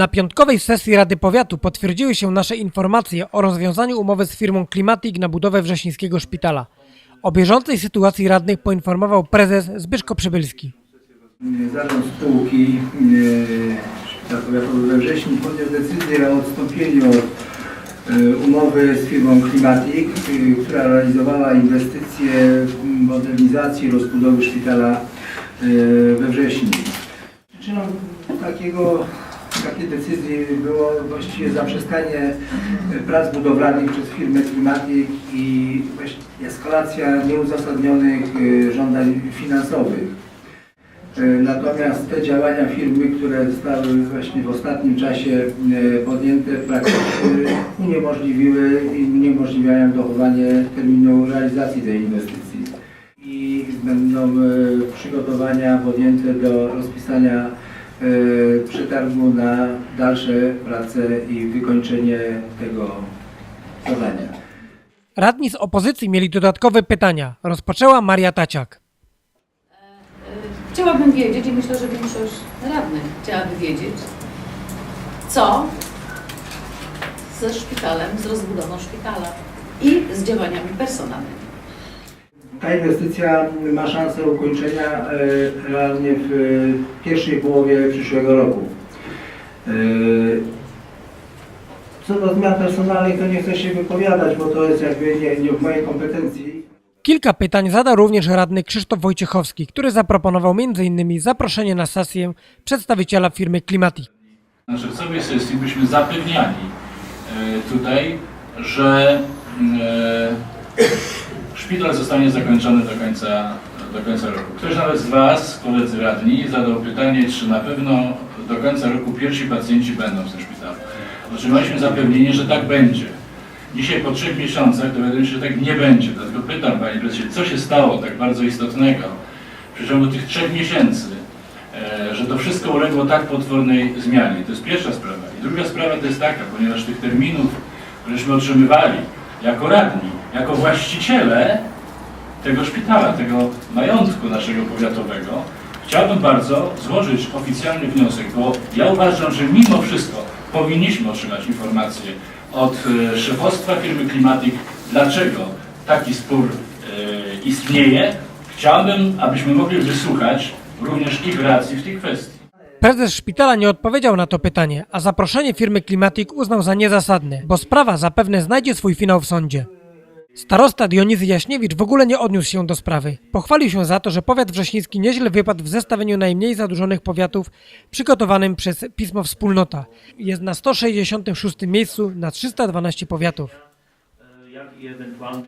Na piątkowej sesji Rady Powiatu potwierdziły się nasze informacje o rozwiązaniu umowy z firmą Klimatik na budowę wrześnińskiego szpitala. O bieżącej sytuacji radnych poinformował prezes Zbyszko Przybylski. Zarząd spółki e, Szpital Powiatowy we wrześniu podjął decyzję o odstąpieniu od e, umowy z firmą Klimatik, e, która realizowała inwestycje modernizacji i rozbudowy szpitala e, we wrześniu. Przyczyną takiego, takiej decyzji było właściwie zaprzestanie e, prac budowlanych przez firmę Klimatik i eskalacja nieuzasadnionych e, żądań finansowych. E, Natomiast te działania firmy, które zostały właśnie w ostatnim czasie podjęte, praktycznie uniemożliwiły i uniemożliwiają dochowanie terminu realizacji tej inwestycji. I będą przygotowania podjęte do rozpisania przetargu na dalsze prace i wykończenie tego zadania. Radni z opozycji mieli dodatkowe pytania. Rozpoczęła Maria Taciak. Chciałabym wiedzieć i myślę, że większość radnych chciałaby wiedzieć, co ze szpitalem, z rozbudową szpitala i z działaniami personalnymi. Ta inwestycja ma szansę ukończenia e, realnie w e, pierwszej połowie przyszłego roku. E, Co do zmian personalnych, to nie chcę się wypowiadać, bo to jest jakby nie, nie w mojej kompetencji. Kilka pytań zadał również radny Krzysztof Wojciechowski, który zaproponował m.in. zaproszenie na sesję przedstawiciela firmy Klimatik. na czerwcowej sesji byśmy zapewniali tutaj, że e, szpital zostanie zakończony do końca, do końca roku. Ktoś nawet z Was, koledzy radni, zadał pytanie, czy na pewno do końca roku pierwsi pacjenci będą w tym szpitalu. Otrzymaliśmy zapewnienie, że tak będzie. Dzisiaj po trzech miesiącach dowiadujemy się, że tak nie będzie. Dlatego pytam Panie Prezesie, co się stało tak bardzo istotnego w przeciągu tych trzech miesięcy, e, że to wszystko uległo tak potwornej zmianie. To jest pierwsza sprawa. I druga sprawa to jest taka, ponieważ tych terminów, któreśmy otrzymywali jako radni, jako właściciele tego szpitala, tego majątku naszego powiatowego, chciałbym bardzo złożyć oficjalny wniosek, bo ja uważam, że mimo wszystko powinniśmy otrzymać informację od e, szefostwa firmy Klimatik, dlaczego taki spór e, istnieje. Chciałbym, abyśmy mogli wysłuchać również ich racji w tej kwestii. Prezes szpitala nie odpowiedział na to pytanie, a zaproszenie firmy Klimatik uznał za niezasadne, bo sprawa zapewne znajdzie swój finał w sądzie. Starosta Dionizy Jaśniewicz w ogóle nie odniósł się do sprawy. Pochwalił się za to, że powiat wrześniński nieźle wypadł w zestawieniu najmniej zadłużonych powiatów przygotowanym przez pismo Wspólnota. Jest na 166 miejscu na 312 powiatów. jak i ewentualnie